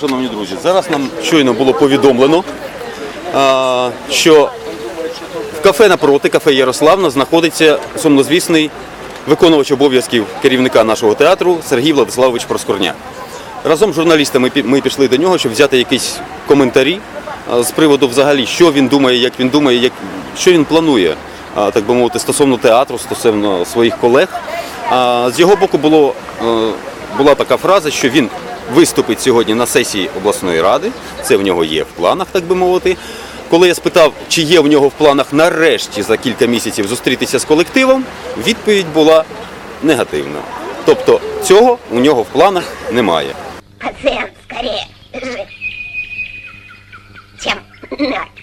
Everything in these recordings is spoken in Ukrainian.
шановні друзі, зараз нам щойно було повідомлено, що в кафе напроти, кафе Ярославна, знаходиться сумнозвісний виконувач обов'язків керівника нашого театру Сергій Владиславович Проскорняк. Разом з журналістами ми пішли до нього, щоб взяти якісь коментарі з приводу взагалі, що він думає, як він думає, як, що він планує, так би мовити, стосовно театру, стосовно своїх колег. З його боку було, е, була така фраза, що він виступить сьогодні на сесії обласної ради. Це в нього є в планах, так би мовити. Коли я спитав, чи є в нього в планах нарешті за кілька місяців зустрітися з колективом, відповідь була негативна. Тобто цього у нього в планах немає. Пациент скорее жив, чем мертв.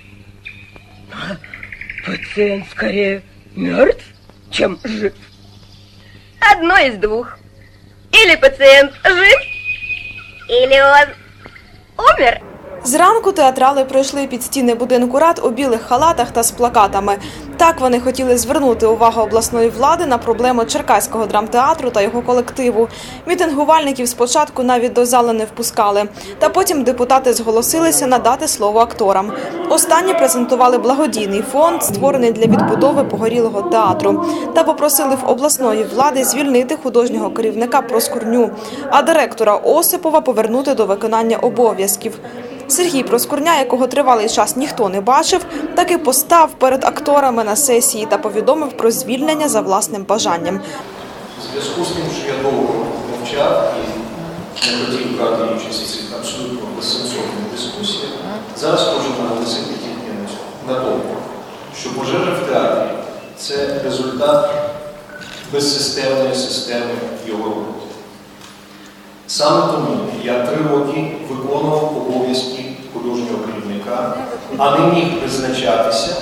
Пациент скорее мертв, чем жив. Одно из двух. Или пациент жив, Или он умер. Зранку театрали пройшли під стіни будинку рад у білих халатах та з плакатами. Так вони хотіли звернути увагу обласної влади на проблеми Черкаського драмтеатру та його колективу. Мітингувальників спочатку навіть до зали не впускали. Та потім депутати зголосилися надати слово акторам. Останні презентували благодійний фонд, створений для відбудови погорілого театру, та попросили в обласної влади звільнити художнього керівника Проскурню, а директора Осипова повернути до виконання обов'язків. Сергій Проскурня, якого тривалий час ніхто не бачив, таки постав перед акторами на сесії та повідомив про звільнення за власним бажанням. У зв'язку з тим, що я довго мовчав і не хотів брати участь у цих абсолютно безсенсовних дискусіях, зараз хочу наголосити тільки. На тому, що пожежа в театрі це результат безсистемної системи його роботи. Саме тому я три роки виконував обов'язки художнього керівника, а не міг призначатися,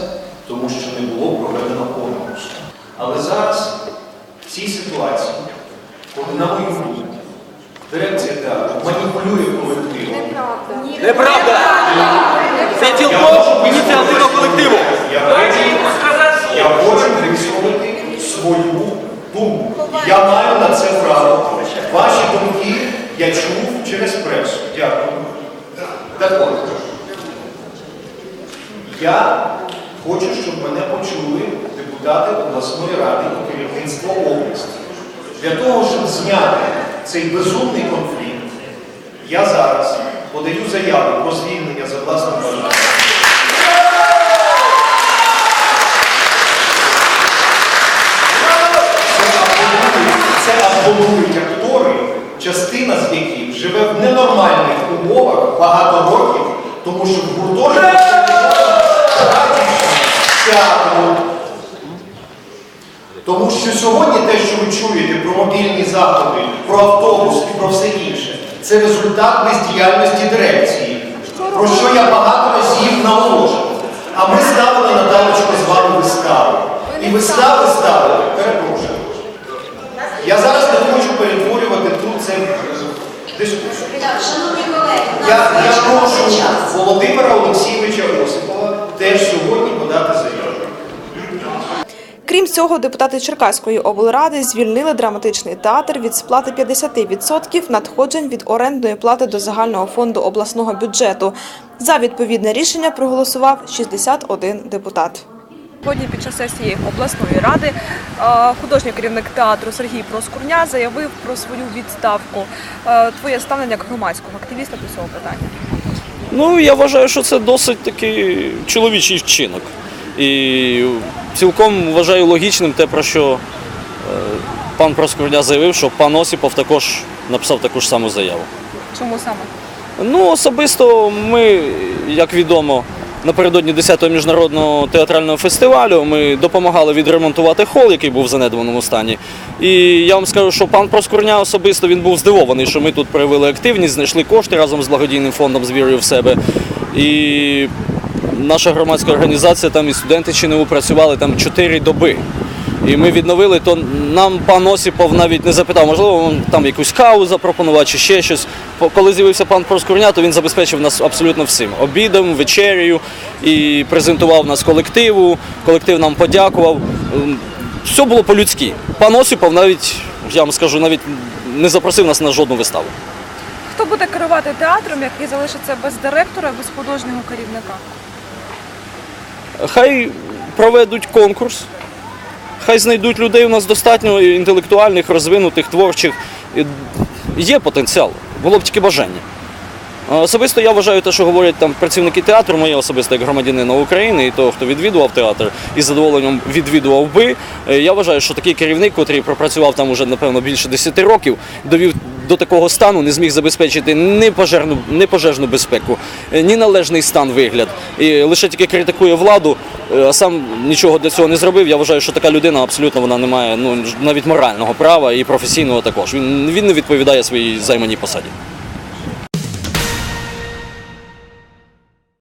тому що не було проведено конкурсу. Але зараз в цій ситуації, коли на мою думку, дирекція театру маніпулює колективом, Неправда! Це цілком можу ініціатива колективу. Я хочу, я хочу висловити свою думку. Я маю на це право. Ваші думки я чув через пресу. Дякую. Так от, я хочу, щоб мене почули депутати обласної ради і керівництво області. Для того, щоб зняти цей безумний конфлікт, я зараз подаю заяву про звільнення за власним бажанням. Це Це актори, частина з яких живе в ненормальних умовах багато років, тому що в гуртожитку театру. Тому що сьогодні те, що ви чуєте про мобільні заходи, про автобус і про все інше, це результат бездіяльності дирекції, про що я багато разів наголошував. А ми ставили на Наталочку з вами виставу. І вистави ставили, перепрошую. Я зараз не хочу перетворювати тут це. Шановні колеги, Я, я прошу. Володимира Олексійовича Осипова теж сьогодні подати заяву. Крім цього, депутати Черкаської облради звільнили драматичний театр від сплати 50% надходжень від орендної плати до загального фонду обласного бюджету. За відповідне рішення проголосував 61 депутат. Сьогодні під час сесії обласної ради е, художній керівник театру Сергій Проскурня заявив про свою відставку. Е, Твоє ставлення як громадського активіста до цього питання? Ну, я вважаю, що це досить такий чоловічий вчинок. І цілком вважаю логічним те, про що е, пан Проскурня заявив, що пан Осіпов також написав таку ж саму заяву. Чому саме? Ну, особисто ми, як відомо, напередодні 10-го міжнародного театрального фестивалю ми допомагали відремонтувати хол, який був в занедбаному стані. І я вам скажу, що пан Проскурня особисто він був здивований, що ми тут проявили активність, знайшли кошти разом з благодійним фондом з вірою в себе. І наша громадська організація там і студенти ЧНУ працювали там 4 доби. І ми відновили, то нам пан Осіпов навіть не запитав, можливо, він там якусь каву запропонував чи ще щось. Коли з'явився пан Проскурня, то він забезпечив нас абсолютно всім. Обідом, вечерею і презентував нас колективу. Колектив нам подякував. Ем, Все було по-людськи. Пан Осіпов навіть, я вам скажу, навіть не запросив нас на жодну виставу. Хто буде керувати театром, який залишиться без директора, без художнього керівника? Хай проведуть конкурс, хай знайдуть людей. У нас достатньо інтелектуальних, розвинутих, творчих. Є потенціал, було б тільки бажання. Особисто я вважаю те, що говорять там працівники театру, моє особисто як громадянина України і того, хто відвідував театр і з задоволенням відвідував би. е, Я вважаю, що такий керівник, який пропрацював там уже напевно більше 10 років, довів до такого стану, не зміг забезпечити ні пожежну, ні пожежну безпеку, е, ні належний стан вигляд. І лише тільки критикує владу, е, а сам нічого для цього не зробив. Я вважаю, що така людина абсолютно вона не має ну навіть морального права і професійного також. Він, він не відповідає своїй займаній посаді.